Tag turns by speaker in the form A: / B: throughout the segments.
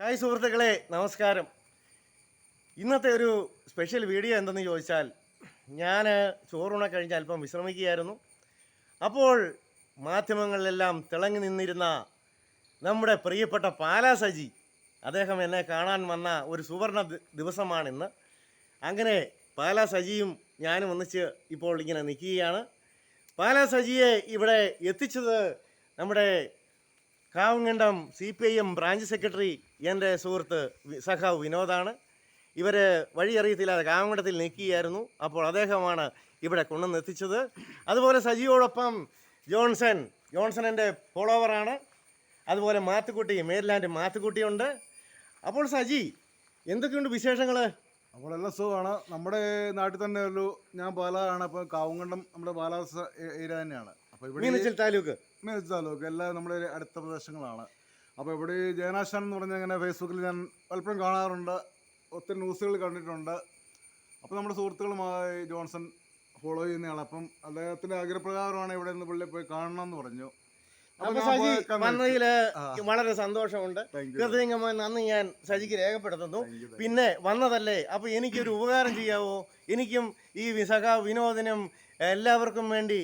A: Hi സുഹൃത്തുക്കളെ നമസ്കാരം. ഇന്നത്തെ ഒരു സ്പെഷ്യൽ വീഡിയോ എന്തെന്ന് ചോദിച്ചാൽ ഞാൻ ചോറൂണ കഴിഞ്ഞ് അല്പം വിശ്രമിക്കുകയായിരുന്നു. അപ്പോൾ മാധ്യമങ്ങളിലെല്ലാം തിളങ്ങി നിന്നിരുന്ന നമ്മുടെ പ്രിയപ്പെട്ട പാലാ സജി അദ്ദേഹം എന്നെ കാണാൻ വന്ന ഒരു സുവർണ ദിവസമാണിന്ന്. അങ്ങനെ പാലാ സജിയും ഞാനും ഒന്നിച്ച് ഇപ്പോൾ ഇങ്ങനെ നിൽക്കുകയാണ്. പാലാ സജിയെ ഇവിടെ എത്തിച്ചത് നമ്മുടെ Kavunkandam C P I M branch secretary എന്റെ സുഹൃത്ത് സഖാവ് വിനോദാണ്. ഇവർ വഴി അറിയത്തില്ലാതെ കാവുങ്കണ്ടത്തിൽ നിൽക്കുകയായിരുന്നു. അപ്പോൾ അദ്ദേഹമാണ് ഇവിടെ കൊണ്ടുവന്ന് എത്തിച്ചത് അതുപോലെ സജിയോടൊപ്പം ജോൺസൺ ജോൺസൺ എന്റെ ഫോളോവറാണ്. അതുപോലെ മാത്തുക്കുട്ടി മേരിലാൻഡ് മാത്തുക്കുട്ടിയുണ്ട്. അപ്പോൾ സജി എന്തൊക്കെയുണ്ട് വിശേഷങ്ങൾ
B: അപ്പോൾ എല്ലാം സുഖമാണ്. നമ്മുടെ നാട്ടിൽ തന്നെ ഒരു ഞാൻ പാലാണ് അപ്പോൾ കാവുങ്കണ്ടം നമ്മുടെ പാലാ ഏരിയ തന്നെയാണ്.
A: മീനച്ചിൽ താലൂക്ക്.
B: മീനച്ചിൽ താലൂക്ക് എല്ലാം നമ്മുടെ അടുത്ത പ്രദേശങ്ങളാണ്. അപ്പോൾ ഇവിടെ ഈ ജയനാശാൻ എന്ന് പറഞ്ഞ ഇങ്ങനെ ഫേസ്ബുക്കിൽ ഞാൻ പലപ്പോഴും കാണാറുണ്ട്. ഒത്തിരി ന്യൂസുകൾ കണ്ടിട്ടുണ്ട്. അപ്പോൾ നമ്മുടെ സുഹൃത്തുക്കളുമായി ജോൺസൺ ഫോളോ ചെയ്യുന്നയാൾ അപ്പം അദ്ദേഹത്തിന്റെ ആഗ്രഹപ്രകാരമാണ് ഇവിടെ നിന്ന് പുള്ളി പോയി കാണണം എന്ന് പറഞ്ഞു
A: സജി വന്നതിൽ വളരെ സന്തോഷമുണ്ട്. കൃത്യമായി. നന്ദി ഞാൻ സജിക്ക് രേഖപ്പെടുത്തുന്നു. പിന്നെ വന്നതല്ലേ അപ്പൊ എനിക്കൊരു ഉപകാരം ചെയ്യാവോ? എനിക്കും ഈ വിസഖ വിനോദിനും എല്ലാവർക്കും വേണ്ടി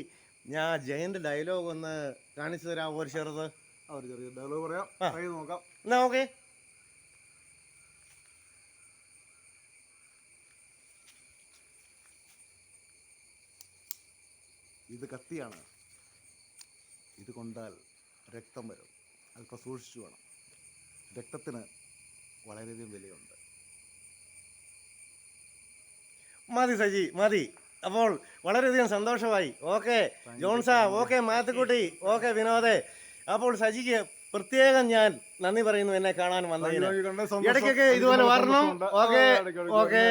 A: ഞാൻ ജയന്റെ ഡയലോഗ് ഒന്ന് കാണിച്ചു തരാം ഒരു ചെറുത്.
B: ഒരു ചെറിയ ഡയലോഗ് പറയാം. ട്രൈ നോക്കാം.
A: എന്നാ ഓക്കെ
B: ഇത് കത്തിയാണ്. ഇത് കൊണ്ടാൽ രക്തം വരും. അല്പം സൂക്ഷിച്ചു വേണം. രക്തത്തിന് വളരെയധികം വിലയുണ്ട്.
A: മതി സജി മതി. അപ്പോൾ വളരെയധികം സന്തോഷമായി. ഓക്കെ ജോൺസാ. ഓക്കെ മാത്തുക്കുട്ടി ഓക്കെ വിനോദേ. അപ്പോൾ സജിക്ക് പ്രത്യേകം ഞാൻ നന്ദി പറയുന്നു എന്നെ കാണാൻ വന്നതിന്. ഇടയ്ക്കൊക്കെ ഇതുപോലെ വരണം. Okay okay.